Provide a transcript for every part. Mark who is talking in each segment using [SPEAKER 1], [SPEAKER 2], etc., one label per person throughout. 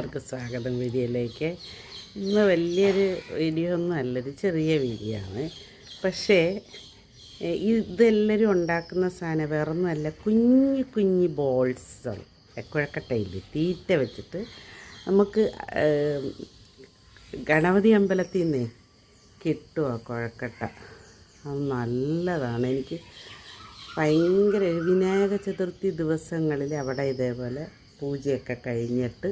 [SPEAKER 1] എല്ലാവർക്കും സ്വാഗതം വീഡിയോയിലേക്ക്. ഇന്ന് വലിയൊരു വീഡിയോ ഒന്നും അല്ല ഒരു ചെറിയ വീഡിയോ ആണ്. പക്ഷേ ഇതെല്ലാവരും ഉണ്ടാക്കുന്ന സാധനം വേറൊന്നുമല്ല കുഞ്ഞു കുഞ്ഞു ബോൾസ് കുഴക്കട്ടയിൽ തീറ്റ വെച്ചിട്ട് നമുക്ക് ഗണപതി അമ്പലത്തിൽ നിന്നേ ആ കുഴക്കട്ട? അത് നല്ലതാണ്. എനിക്ക് ഭയങ്കര വിനായക ചതുർത്ഥി ദിവസങ്ങളിൽ അവിടെ ഇതേപോലെ പൂജയൊക്കെ കഴിഞ്ഞിട്ട്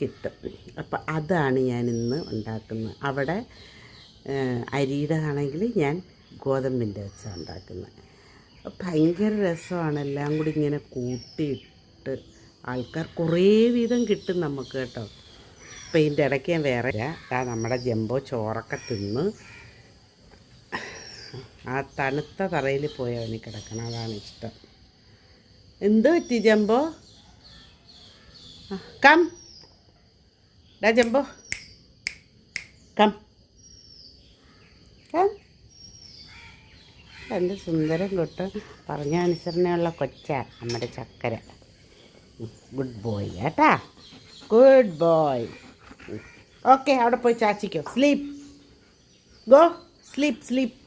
[SPEAKER 1] കിട്ടും. അപ്പോൾ അതാണ് ഞാൻ ഇന്ന് ഉണ്ടാക്കുന്നത്. അവിടെ അരിയുടെ ആണെങ്കിൽ ഞാൻ ഗോതമ്പിന്റെ വെച്ചാണ് ഉണ്ടാക്കുന്നത്. ഭയങ്കര രസമാണ്. എല്ലാം കൂടി ഇങ്ങനെ കൂട്ടിയിട്ട് ആൾക്കാർ കുറേ വീതം കിട്ടും നമുക്ക് കേട്ടോ. അപ്പം ഇതിന്റെ ഇടയ്ക്ക് ഞാൻ വേറെ ആ നമ്മുടെ ജംബോ ചോറൊക്കെ തിന്ന് ആ തണുത്ത തറയിൽ പോയി അവന് കിടക്കണം. അതാണ് ഇഷ്ടം. എന്ത് പറ്റി ജംബോ? കം. ഡാ ജംബോ കം കം എന്റെ സുന്ദരം തൊട്ട് പറഞ്ഞ അനുസരണയുള്ള കൊച്ചാണ് നമ്മുടെ ചക്കര. ഗുഡ് ബോയ് കേട്ടാ ഗുഡ് ബോയ് ഓക്കെ അവിടെ പോയി ചാച്ചിക്കോ. Sleep go sleep sleep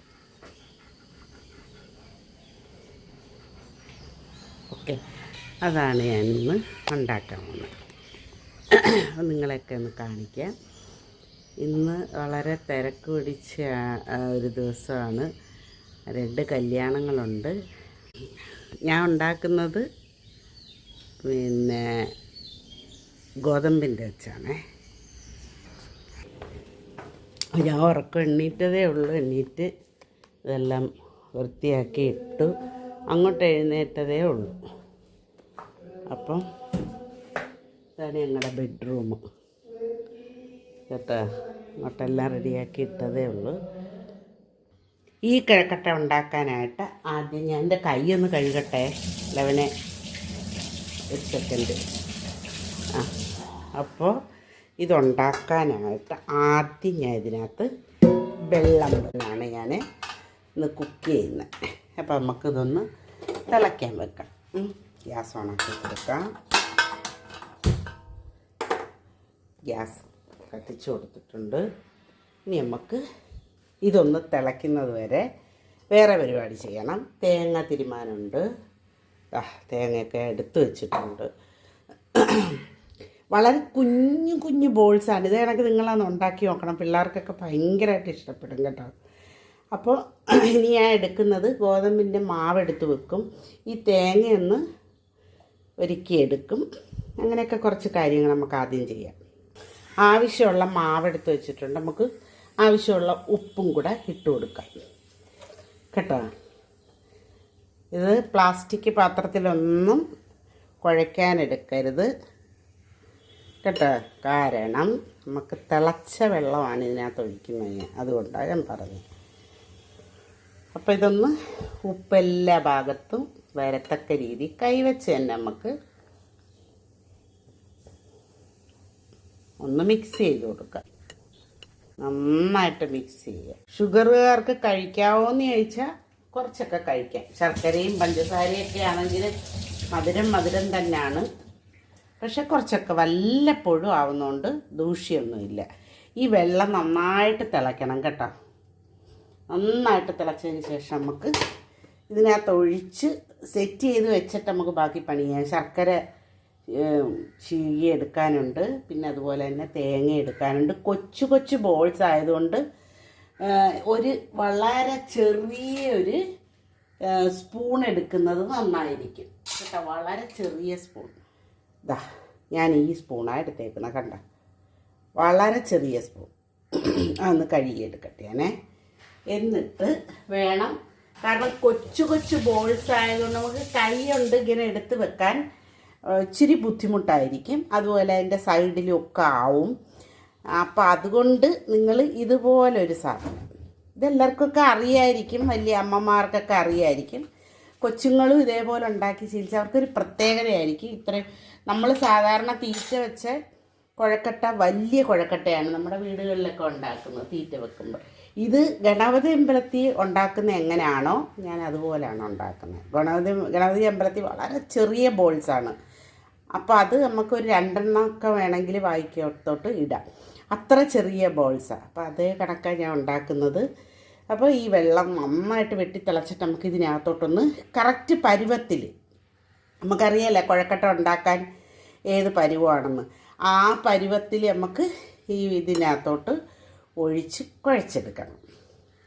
[SPEAKER 1] okay അതാണ് ഞാനിന്ന് ഉണ്ടാക്കാൻ പോകുന്നത്. നിങ്ങളെയൊക്കെ ഒന്ന് കാണിക്കാം. ഇന്ന് വളരെ തിരക്ക് പിടിച്ച ഒരു ദിവസമാണ്. രണ്ട് കല്യാണങ്ങളുണ്ട്. ഞാൻ ഉണ്ടാക്കുന്നത് പിന്നെ ഗോതമ്പിന്റെ വെച്ചാണേ. ഞാൻ ഉറക്കം എണ്ണീറ്റതേ ഉള്ളൂ. എണ്ണീറ്റ് ഇതെല്ലാം വൃത്തിയാക്കി ഇട്ടു. അങ്ങോട്ട് എഴുന്നേറ്റതേ ഉള്ളൂ. അപ്പം ഇതാണ് ഞങ്ങളുടെ ബെഡ്റൂം. കേട്ടോ അങ്ങോട്ടെല്ലാം റെഡിയാക്കി ഇട്ടതേ ഉള്ളൂ. ഈ കിഴക്കട്ട ഉണ്ടാക്കാനായിട്ട് ആദ്യം ഞാൻ എന്റെ കൈ ഒന്ന് കഴുകട്ടെ. ലവനെ ഒരു സെക്കൻഡ് ആ അപ്പോൾ ഇതുണ്ടാക്കാനായിട്ട് ആദ്യം ഞാൻ ഇതിനകത്ത് വെള്ളം വെള്ളമാണ് ഞാൻ ഇന്ന് കുക്ക് ചെയ്യുന്നത് അപ്പോൾ നമുക്കിതൊന്ന് തിളയ്ക്കാൻ വെക്കാം. ഗ്യാസ് ഓണാക്കി കൊടുക്കാം. ഗ്യാസ് കത്തിച്ച് കൊടുത്തിട്ടുണ്ട് ഇനി നമുക്ക് ഇതൊന്ന് തിളയ്ക്കുന്നത് വരെ വേറെ പരിപാടി ചെയ്യണം. തേങ്ങ തിരുമാനുണ്ട്. ആ തേങ്ങയൊക്കെ എടുത്ത് വെച്ചിട്ടുണ്ട്. വളരെ കുഞ്ഞു കുഞ്ഞു ബോൾസാണ്. ഇത് കണക്ക് നിങ്ങളന്ന് ഉണ്ടാക്കി നോക്കണം. പിള്ളേർക്കൊക്കെ ഭയങ്കരമായിട്ട് ഇഷ്ടപ്പെടും കേട്ടോ. അപ്പോൾ ഇനി ഞാൻ എടുക്കുന്നത് ഗോതമ്പിന്റെ മാവ് എടുത്ത് വെക്കും. ഈ തേങ്ങയൊന്ന് ഒരുക്കിയെടുക്കും. അങ്ങനെയൊക്കെ കുറച്ച് കാര്യങ്ങൾ നമുക്ക് ആദ്യം ചെയ്യാം. ആവശ്യമുള്ള മാവെടുത്ത് വെച്ചിട്ടുണ്ട്. നമുക്ക് ആവശ്യമുള്ള ഉപ്പും കൂടെ ഇട്ട് കൊടുക്കാം. കേട്ടോ? ഇത് പ്ലാസ്റ്റിക് പാത്രത്തിലൊന്നും കുഴയ്ക്കാനെടുക്കരുത്. കേട്ടോ? കാരണം നമുക്ക് തിളച്ച വെള്ളമാണ് ഇതിനകത്ത് ഒഴിക്കുന്നത്. അതുകൊണ്ടാണ് ഞാൻ പറഞ്ഞത്. അപ്പോൾ ഇതൊന്ന് ഉപ്പെല്ലാ ഭാഗത്തും വരത്തക്ക രീതി കൈവച്ച് തന്നെ നമുക്ക് ഒന്ന് മിക്സ് ചെയ്ത് കൊടുക്കുക നന്നായിട്ട് മിക്സ് ചെയ്യുക. ഷുഗറുകാർക്ക് കഴിക്കാവോന്ന് ചോദിച്ചാൽ കുറച്ചൊക്കെ കഴിക്കാം. ശർക്കരയും പഞ്ചസാരയും പഞ്ചസാരയൊക്കെ ആണെങ്കിൽ മധുരം മധുരം തന്നെയാണ്. പക്ഷെ കുറച്ചൊക്കെ വല്ലപ്പോഴും ആവുന്നതുകൊണ്ട് ദൂഷ്യമൊന്നുമില്ല ഈ വെള്ളം നന്നായിട്ട് തിളയ്ക്കണം കേട്ടോ. നന്നായിട്ട് തിളച്ചതിന് ശേഷം നമുക്ക് ഇതിനകത്ത് ഒഴിച്ച് സെറ്റ് ചെയ്ത് വെച്ചിട്ട് നമുക്ക് ബാക്കി പണി ചെയ്യാം ശർക്കര ചീകി എടുക്കാനുണ്ട്. പിന്നെ അതുപോലെ തന്നെ തേങ്ങ എടുക്കാനുണ്ട്. കൊച്ചു കൊച്ചു ബോൾസ് ആയതുകൊണ്ട് ഒരു വളരെ ചെറിയൊരു സ്പൂൺ എടുക്കുന്നത് നന്നായിരിക്കും. കേട്ടോ വളരെ ചെറിയ സ്പൂൺ. ദാ ഞാൻ ഈ സ്പൂണാണ് എടുത്തേക്കുന്നത് കണ്ട? വളരെ ചെറിയ സ്പൂൺ. അതൊന്ന് കഴുകിയെടുക്കട്ടെ ഞാനേ എന്നിട്ട് വേണം കാരണം കൊച്ചു കൊച്ചു ബോൾസ് ആയതുകൊണ്ട് നമുക്ക് കൈ ഉണ്ട് ഇങ്ങനെ എടുത്ത് വെക്കാൻ ഇച്ചിരി ബുദ്ധിമുട്ടായിരിക്കും. അതുപോലെ അതിന്റെ സൈഡിലൊക്കെ ആവും. അപ്പം അതുകൊണ്ട് നിങ്ങൾ ഇതുപോലൊരു സാധനം ഇതെല്ലാവർക്കൊക്കെ അറിയായിരിക്കും വലിയ അമ്മമാർക്കൊക്കെ അറിയായിരിക്കും. കൊച്ചുങ്ങളും ഇതേപോലെ ഉണ്ടാക്കി ശീലിച്ച് അവർക്കൊരു പ്രത്യേകതയായിരിക്കും. ഇത്രയും നമ്മൾ സാധാരണ തീറ്റ വെച്ച കുഴക്കട്ട വലിയ കുഴക്കട്ടയാണ് നമ്മുടെ വീടുകളിലൊക്കെ ഉണ്ടാക്കുന്നത് തീറ്റ വെക്കുമ്പോൾ. ഇത് ഗണപതി അമ്പലത്തിൽ ഉണ്ടാക്കുന്ന എങ്ങനെയാണോ ഞാൻ അതുപോലെയാണ് ഉണ്ടാക്കുന്നത്. ഗണപതി ഗണപതി അമ്പലത്തിൽ വളരെ ചെറിയ ബോൾസാണ്. അപ്പോൾ അത് നമുക്ക് ഒരു രണ്ടെണ്ണമൊക്കെ വേണമെങ്കിൽ വായിക്കത്തോട്ട് ഇടാം. അത്ര ചെറിയ ബോൾസാണ് അപ്പോൾ അതേ കണക്കാണ് ഞാൻ ഉണ്ടാക്കുന്നത്. അപ്പോൾ ഈ വെള്ളം നന്നായിട്ട് വെട്ടി തിളച്ചിട്ട് നമുക്ക് ഇതിനകത്തോട്ടൊന്ന് കറക്റ്റ് പരുവത്തിൽ നമുക്കറിയാലേ കുഴക്കട്ട ഉണ്ടാക്കാൻ ഏത് പരുവമാണെന്ന് ആ പരുവത്തിൽ നമുക്ക് ഈ ഇതിനകത്തോട്ട് ഒഴിച്ച് കുഴച്ചെടുക്കണം.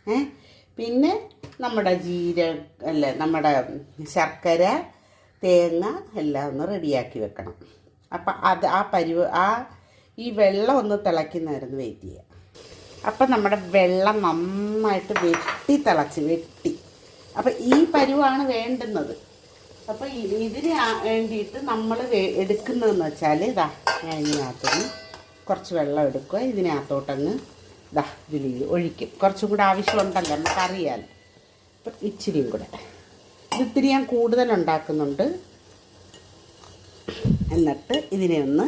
[SPEAKER 1] ഏ? പിന്നെ നമ്മുടെ ജീര അല്ല നമ്മുടെ ശർക്കര തേങ്ങ എല്ലാം ഒന്ന് റെഡിയാക്കി വെക്കണം. അപ്പം അത് ആ പരിവ് ആ ഈ വെള്ളം ഒന്ന് തിളയ്ക്കുന്നതായിരുന്നു വെയിറ്റ് ചെയ്യുക അപ്പം നമ്മുടെ വെള്ളം നന്നായിട്ട് വെട്ടി തിളച്ച് വെട്ടി. അപ്പം ഈ പരുവാണ് വേണ്ടുന്നത്. അപ്പം ഇതിന് വേണ്ടിയിട്ട് നമ്മൾ എടുക്കുന്നതെന്ന് വെച്ചാൽ ഇതാ ഞാൻ ഇതിനകത്തുനിന്ന് കുറച്ച് വെള്ളം എടുക്കുക. ഇതിനകത്തോട്ടങ്ങ് ഇതാ ഇതിൽ ഒഴിക്കും. കുറച്ചും കൂടെ ആവശ്യമുണ്ടല്ലോ നമുക്കറിയാൻ അപ്പം ഇച്ചിരിയും കൂടെ. ഇത് ഇത്തിരി ഞാൻ കൂടുതൽ ഉണ്ടാക്കുന്നുണ്ട് എന്നിട്ട് ഇതിനെ ഒന്ന്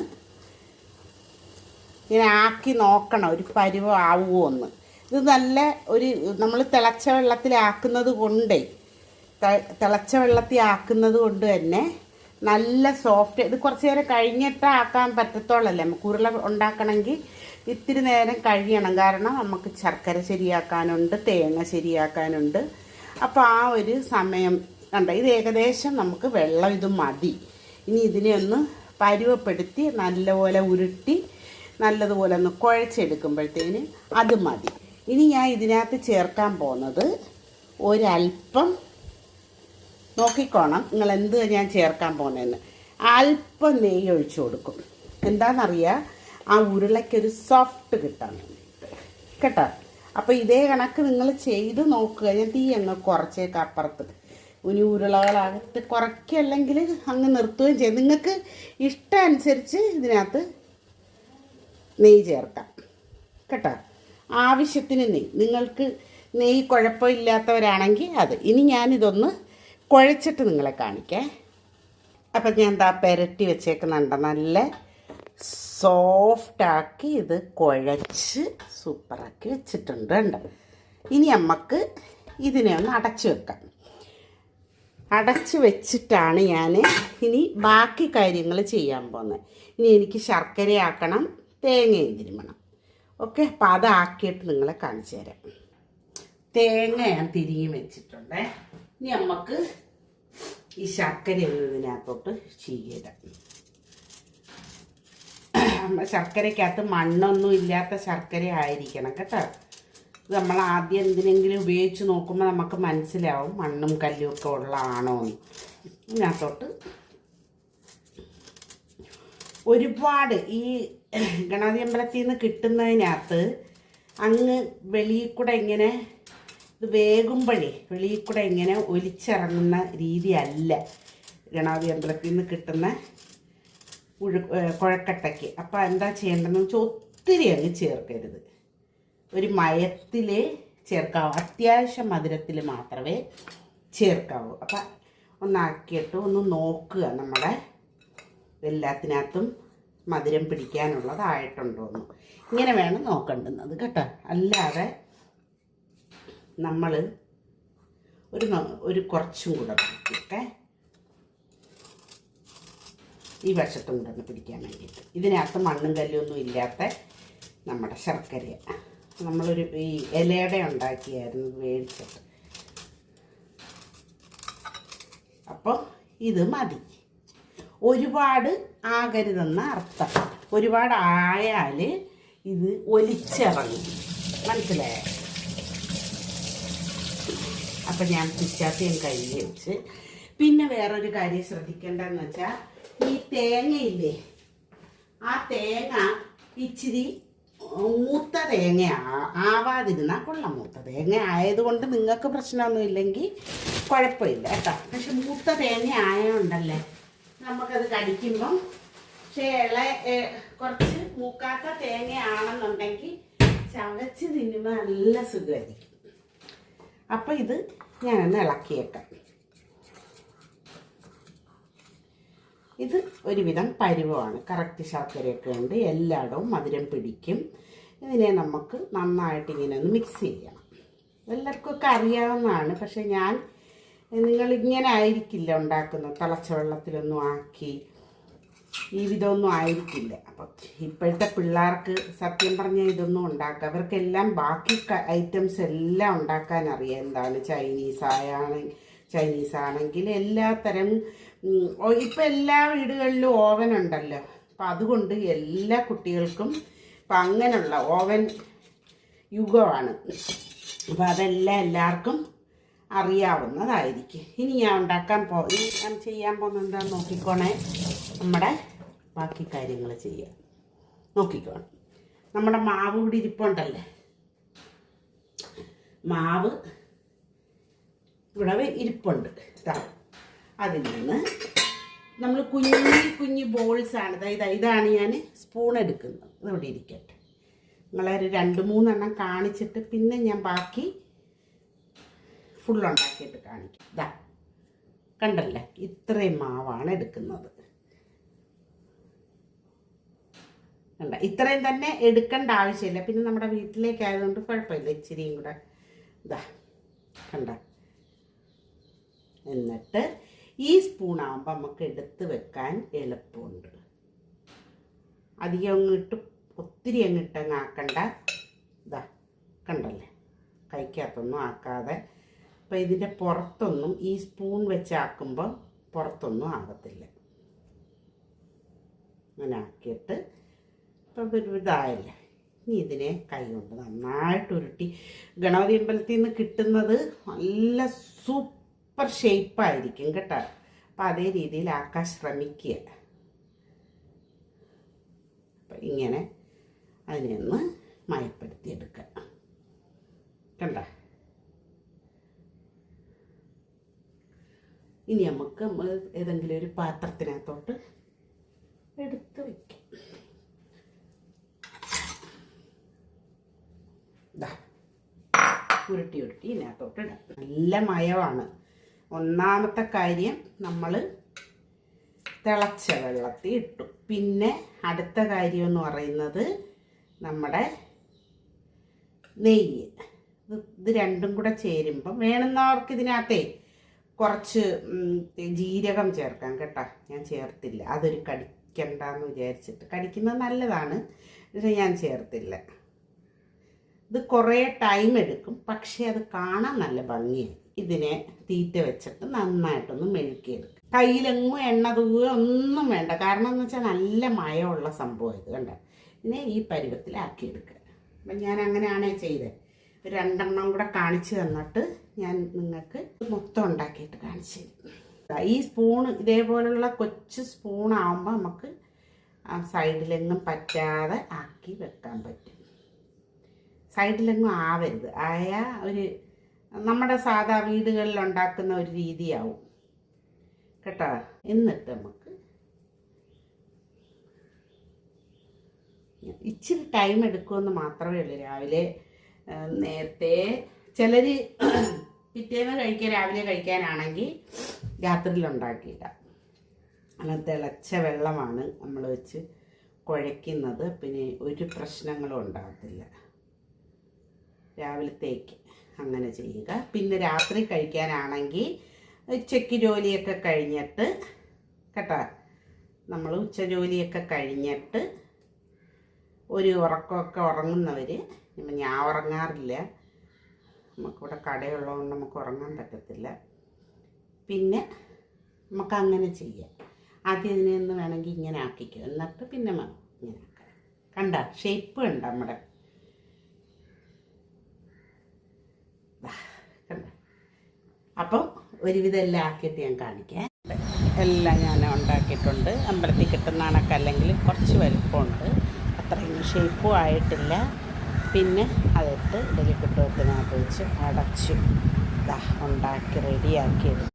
[SPEAKER 1] ഇങ്ങനെ ആക്കി നോക്കണം ഒരു പരുവം ആവുമോ എന്ന്. ഇത് നല്ല ഒരു നമ്മൾ തിളച്ച വെള്ളത്തിലാക്കുന്നത് കൊണ്ടേ തിളച്ച വെള്ളത്തിൽ ആക്കുന്നത് കൊണ്ട് തന്നെ നല്ല സോഫ്റ്റ് ഇത് കുറച്ച് നേരം കഴിഞ്ഞിട്ട് ആക്കാൻ പറ്റത്തോളല്ലേ. നമുക്ക് ഉരുള ഉണ്ടാക്കണമെങ്കിൽ ഇത്തിരി നേരം കഴിയണം. കാരണം നമുക്ക് ശർക്കര ശരിയാക്കാനുണ്ട് തേങ്ങ ശരിയാക്കാനുണ്ട്. അപ്പോൾ ആ ഒരു സമയം കണ്ട ഇത് ഏകദേശം നമുക്ക് വെള്ളം ഇത് മതി. ഇനി ഇതിനെ ഒന്ന് പരുവപ്പെടുത്തി നല്ലപോലെ ഉരുട്ടി നല്ലതുപോലെ ഒന്ന് കുഴച്ചെടുക്കുമ്പോഴത്തേന് അത് മതി. ഇനി ഞാൻ ഇതിനകത്ത് ചേർക്കാൻ പോകുന്നത് ഒരല്പം നോക്കിക്കോണം നിങ്ങൾ എന്ത് ഞാൻ ചേർക്കാൻ പോകുന്നതെന്ന്. അല്പം നെയ്യ് ഒഴിച്ചു കൊടുക്കും. എന്താണെന്നറിയാം? ആ ഉരുളയ്ക്കൊരു സോഫ്റ്റ് കിട്ടാൻ കേട്ടോ? അപ്പോൾ ഇതേ കണക്ക് നിങ്ങൾ ചെയ്ത് നോക്കുക. ഞാൻ തീ അങ്ങ് കുറച്ചേക്ക് അപ്പുറത്ത് ഇനി ഉരുളകളകത്ത് കുറയ്ക്കല്ലെങ്കിൽ അങ്ങ് നിർത്തുകയും ചെയ്യും. നിങ്ങൾക്ക് ഇഷ്ടം അനുസരിച്ച് ഇതിനകത്ത് നെയ്യ് ചേർക്കാം. കേട്ടോ? ആവശ്യത്തിന് നെയ്യ്. നിങ്ങൾക്ക് നെയ്യ് കുഴപ്പമില്ലാത്തവരാണെങ്കിൽ അത്. ഇനി ഞാനിതൊന്ന് കുഴച്ചിട്ട് നിങ്ങളെ കാണിക്കാം. അപ്പം ഞാൻ എന്താ പെരട്ടി വെച്ചേക്കുന്നുണ്ട് നല്ല സോഫ്റ്റാക്കി ഇത് കുഴച്ച് സൂപ്പറാക്കി വെച്ചിട്ടുണ്ട് കണ്ടോ? ഇനി നമുക്ക് ഇതിനെ ഒന്ന് അടച്ചു വെക്കാം. അടച്ചു വെച്ചിട്ടാണ് ഞാൻ ഇനി ബാക്കി കാര്യങ്ങൾ ചെയ്യാൻ പോകുന്നത്. ഇനി എനിക്ക് ശർക്കരയാക്കണം തേങ്ങയും തിരുമണം ഓക്കെ അപ്പം അതാക്കിയിട്ട് നിങ്ങളെ കാണിച്ചു തരാം. തേങ്ങ ഞാൻ തിരികെ വെച്ചിട്ടുണ്ട്. ഇനി നമുക്ക് ഈ ശർക്കര ഇതിനകത്തോട്ട് ചെയ്യിടാം ശർക്കരയ്ക്കകത്ത് മണ്ണൊന്നും ഇല്ലാത്ത ശർക്കര ആയിരിക്കണം കേട്ടോ. നമ്മൾ ആദ്യം എന്തിനെങ്കിലും ഉപയോഗിച്ച് നോക്കുമ്പോൾ നമുക്ക് മനസ്സിലാവും മണ്ണും കല്ലും ഒക്കെ ഉള്ളതാണോ എന്ന്. ഇതിനകത്തോട്ട് ഒരുപാട് ഈ ഗണപതി അമ്പലത്തിൽ നിന്ന് കിട്ടുന്നതിനകത്ത് അങ്ങ് വെളിയിൽ കൂടെ ഇങ്ങനെ ഇത് വേകുമ്പോഴേ വെളിയിൽ കൂടെ ഇങ്ങനെ ഒലിച്ചിറങ്ങുന്ന രീതിയല്ല ഗണപതി അമ്പലത്തിൽ നിന്ന് കിട്ടുന്ന ഉഴു കുഴക്കട്ടയ്ക്ക്. അപ്പോൾ എന്താ ചെയ്യേണ്ടതെന്ന് വെച്ചാൽ ഒത്തിരി അങ്ങ് ചേർക്കരുത്. ഒരു മയത്തിൽ ചേർക്കാവൂ. അത്യാവശ്യം മധുരത്തിൽ മാത്രമേ ചേർക്കാവൂ. അപ്പം ഒന്നാക്കിയിട്ട് ഒന്ന് നോക്കുക നമ്മുടെ എല്ലാത്തിനകത്തും മധുരം പിടിക്കാനുള്ളതായിട്ടുണ്ടോ എന്ന് ഇങ്ങനെ വേണം നോക്കേണ്ടുന്നത് കേട്ടോ. അല്ലാതെ നമ്മൾ ഒരു ഒരു കുറച്ചും കൂടെ പിടിക്കട്ടെ. ഈ വശത്തും കൂടെ ഒന്ന് പിടിക്കാൻ വേണ്ടിയിട്ട്. ഇതിനകത്ത് മണ്ണും കല്ലൊന്നും ഇല്ലാത്ത നമ്മുടെ ശർക്കര നമ്മളൊരു ഈ ഇലയുടെ ഉണ്ടാക്കിയായിരുന്നു മേടിച്ചിട്ട് അപ്പോൾ ഇത് മതി. ഒരുപാട് ആകരുതെന്ന അർത്ഥം. ഒരുപാട് ആയാൽ ഇത് ഒലിച്ചിറങ്ങും. മനസ്സിലായ? അപ്പം ഞാൻ പിച്ചാത്തിയും കൈ വെച്ച് പിന്നെ വേറൊരു കാര്യം ശ്രദ്ധിക്കേണ്ടതെന്ന് വെച്ചാൽ ഈ തേങ്ങയില്ലേ? ആ തേങ്ങ ഇച്ചിരി മൂത്ത തേങ്ങ ആവാതിരുന്നാൽ കൊള്ളാം മൂത്ത തേങ്ങ ആയതുകൊണ്ട് നിങ്ങൾക്ക് പ്രശ്നമൊന്നും ഇല്ലെങ്കിൽ കുഴപ്പമില്ല കേട്ടോ. പക്ഷെ മൂത്ത തേങ്ങ ആയതുകൊണ്ടല്ലേ നമുക്കത് കടിക്കുമ്പം പക്ഷേ ഇള കുറച്ച് മൂക്കാത്ത തേങ്ങയാണെന്നുണ്ടെങ്കിൽ ചവച്ച് തിന്നുമ്പോൾ നല്ല സുഖമായിരിക്കും. അപ്പം ഇത് ഞാനൊന്ന് ഇളക്കിയേക്കാം. ഇത് ഒരുവിധം പരുവമാണ് കറക്റ്റ് ശർക്കരയൊക്കെ ഉണ്ട്. എല്ലായിടവും മധുരം പിടിക്കും. ഇതിനെ നമുക്ക് നന്നായിട്ട് ഇങ്ങനെ ഒന്ന് മിക്സ് ചെയ്യണം. എല്ലാവർക്കൊക്കെ അറിയാവുന്നതാണ്. പക്ഷെ ഞാൻ നിങ്ങൾ ഇങ്ങനെ ആയിരിക്കില്ല ഉണ്ടാക്കുന്നത് തിളച്ച വെള്ളത്തിലൊന്നും ആക്കി ഈ വിധമൊന്നും ആയിരിക്കില്ല. അപ്പം ഇപ്പോഴത്തെ പിള്ളേർക്ക് സത്യം പറഞ്ഞാൽ ഇതൊന്നും ഉണ്ടാക്കുക അവർക്കെല്ലാം ബാക്കി ഐറ്റംസ് എല്ലാം ഉണ്ടാക്കാൻ അറിയാം. എന്താണ് ചൈനീസ് ആയാണെങ്കിൽ ചൈനീസ് ആണെങ്കിൽ എല്ലാത്തരം ഇപ്പം എല്ലാ വീടുകളിലും ഓവൻ ഉണ്ടല്ലോ. അപ്പം അതുകൊണ്ട് എല്ലാ കുട്ടികൾക്കും ഇപ്പം അങ്ങനെയുള്ള ഓവൻ യുഗമാണ്. അപ്പം അതെല്ലാം എല്ലാവർക്കും അറിയാവുന്നതായിരിക്കും. ഇനി ഞാൻ ഉണ്ടാക്കാൻ പോ ഞാൻ ചെയ്യാൻ പോകുന്നത് നോക്കിക്കോണേ. നമ്മുടെ ബാക്കി കാര്യങ്ങൾ ചെയ്യാം. നോക്കിക്കോണം. നമ്മുടെ മാവ് കൂടി ഇരിപ്പുണ്ടല്ലേ? മാവ് ഇവിടെ ഇരിപ്പുണ്ട്. ഇതാ അതിൽ നിന്ന് നമ്മൾ കുഞ്ഞി കുഞ്ഞി ബോൾസാണ് അതായത് ഇതാണ് ഞാൻ സ്പൂൺ എടുക്കുന്നത്. ഇവിടെ ഇരിക്കട്ടെ. നിങ്ങളൊരു രണ്ട് മൂന്നെണ്ണം കാണിച്ചിട്ട് പിന്നെ ഞാൻ ബാക്കി ഫുൾ ഉണ്ടാക്കിയിട്ട് കാണിക്കും. ഇതാ കണ്ടല്ലേ? ഇത്രയും മാവാണ് എടുക്കുന്നത്. കണ്ട ഇത്രയും തന്നെ എടുക്കേണ്ട ആവശ്യമില്ല. പിന്നെ നമ്മുടെ വീട്ടിലേക്ക് ആയതുകൊണ്ട് കുഴപ്പമില്ല ഇച്ചിരിയും കൂടെ. ഇതാ കണ്ട. എന്നിട്ട് ഈ സ്പൂണാകുമ്പോൾ നമുക്ക് എടുത്ത് വെക്കാൻ എളുപ്പമുണ്ട്. അധികം അങ്ങിട്ട് ഒത്തിരി അങ്ങിട്ടങ്ങ് ആക്കണ്ട. ഇതാ കണ്ടല്ലേ? കൈക്കകത്തൊന്നും ആക്കാതെ. അപ്പോൾ ഇതിന്റെ പുറത്തൊന്നും ഈ സ്പൂൺ വെച്ചാക്കുമ്പോൾ പുറത്തൊന്നും ആകത്തില്ല. അങ്ങനെ ആക്കിയിട്ട് ഇപ്പം ഒരു ഇതായില്ല? ഇനി ഇതിനെ കൈ കൊണ്ട് നന്നായിട്ട് ഉരുട്ടി. ഗണപതി അമ്പലത്തിൽ നിന്ന് കിട്ടുന്നത് നല്ല സൂപ്പർ ഷേപ്പായിരിക്കും കേട്ടോ. അപ്പം അതേ രീതിയിലാക്കാൻ ശ്രമിക്കുക. അപ്പം ഇങ്ങനെ അതിനെ ഒന്ന് മയപ്പെടുത്തിയെടുക്കുക. കണ്ട? ഇനി നമുക്ക് ഏതെങ്കിലും ഒരു പാത്രത്തിനകത്തോട്ട് എടുത്ത് വയ്ക്കാം ഉരുട്ടി ഉരുട്ടി ഇതിനകത്തോട്ട് ഇടാം. നല്ല മയമാണ്. ഒന്നാമത്തെ കാര്യം നമ്മൾ തിളച്ച വെള്ളത്തിൽ ഇട്ടു. പിന്നെ അടുത്ത കാര്യം എന്ന് പറയുന്നത് നമ്മുടെ നെയ്യ്. ഇത് രണ്ടും കൂടെ ചേരുമ്പം വേണമെന്നവർക്ക് ഇതിനകത്തേ കുറച്ച് ജീരകം ചേർക്കാം കേട്ടോ. ഞാൻ ചേർത്തില്ല. അതൊരു കടിക്കണ്ടെന്ന് വിചാരിച്ചിട്ട്. കടിക്കുന്നത് നല്ലതാണ്. പക്ഷെ ഞാൻ ചേർത്തില്ല. ഇത് കുറേ ടൈം എടുക്കും. പക്ഷേ അത് കാണാൻ നല്ല ഭംഗിയാണ് ഇതിനെ തീറ്റ വെച്ചിട്ട് നന്നായിട്ടൊന്ന് മെഴുക്കിയെടുക്കും. കയ്യിലെങ്ങും എണ്ണ തൂവുക ഒന്നും വേണ്ട. കാരണം എന്ന് വെച്ചാൽ നല്ല മയമുള്ള സംഭവം ഇത് കണ്ട? ഇതിനെ ഈ പരുവത്തിലാക്കിയെടുക്കുക അപ്പം ഞാൻ അങ്ങനെയാണേ ചെയ്തത് രണ്ടെണ്ണം കൂടെ കാണിച്ചു തന്നിട്ട് ഞാൻ നിങ്ങൾക്ക് മൊത്തം ഉണ്ടാക്കിയിട്ട് കാണിച്ചു തരും. ഈ സ്പൂൺ ഇതേപോലുള്ള കൊച്ചു സ്പൂണാകുമ്പോൾ നമുക്ക് ആ സൈഡിലെങ്ങും പറ്റാതെ ആക്കി വെക്കാൻ പറ്റും. സൈഡിലെങ്ങും ആവരുത്. ആയ ഒരു നമ്മുടെ സാധാ വീടുകളിൽ ഉണ്ടാക്കുന്ന ഒരു രീതിയാവും. കേട്ടോ? എന്നിട്ട് നമുക്ക് ഇച്ചിരി ടൈം എടുക്കുമെന്ന് മാത്രമേ ഉള്ളൂ രാവിലെ. നേരത്തെ ചിലർ പിറ്റേന്ന് കഴിക്കുക രാവിലെ കഴിക്കാനാണെങ്കിൽ രാത്രിയിൽ ഉണ്ടാക്കിയിട്ട അങ്ങനെ തിളച്ച വെള്ളമാണ് നമ്മൾ വെച്ച് കുഴയ്ക്കുന്നത്. പിന്നെ ഒരു പ്രശ്നങ്ങളും ഉണ്ടാകത്തില്ല. രാവിലത്തേക്ക്. അങ്ങനെ ചെയ്യുക. പിന്നെ രാത്രി കഴിക്കാനാണെങ്കിൽ ഉച്ചയ്ക്ക് ജോലിയൊക്കെ കഴിഞ്ഞിട്ട് കേട്ടോ നമ്മൾ ഉച്ച ജോലിയൊക്കെ കഴിഞ്ഞിട്ട് ഒരു ഉറക്കമൊക്കെ ഉറങ്ങുന്നവർ ഇപ്പം ഞാൻ ഉറങ്ങാറില്ല. നമുക്കിവിടെ കടയുള്ളതുകൊണ്ട് നമുക്ക് ഉറങ്ങാൻ പറ്റത്തില്ല. പിന്നെ നമുക്ക് അങ്ങനെ ചെയ്യാം. ആദ്യം ഇതിനെ ഒന്ന് വേണമെങ്കിൽ ഇങ്ങനെ ആക്കിക്കും. എന്നിട്ട് പിന്നെ ഇങ്ങനെ ആക്കാം. കണ്ട? ഷേപ്പ് ഉണ്ട് നമ്മുടെ കണ്ട അപ്പം ഒരുവിധം എല്ലാം ആക്കിയിട്ട് ഞാൻ കാണിക്കാം. എല്ലാം ഞാൻ ഉണ്ടാക്കിയിട്ടുണ്ട്. അമ്പലത്തിൽ കിട്ടുന്ന കണക്ക് അല്ലെങ്കിൽ കുറച്ച് വലുപ്പമുണ്ട്. അത്രയും ഷേപ്പും ആയിട്ടില്ല. പിന്നെ അതിട്ട് ഇഡലി കുട്ടത്തിനകത്ത് വെച്ച് അടച്ചു ഉണ്ടാക്കി റെഡിയാക്കി എടുക്കും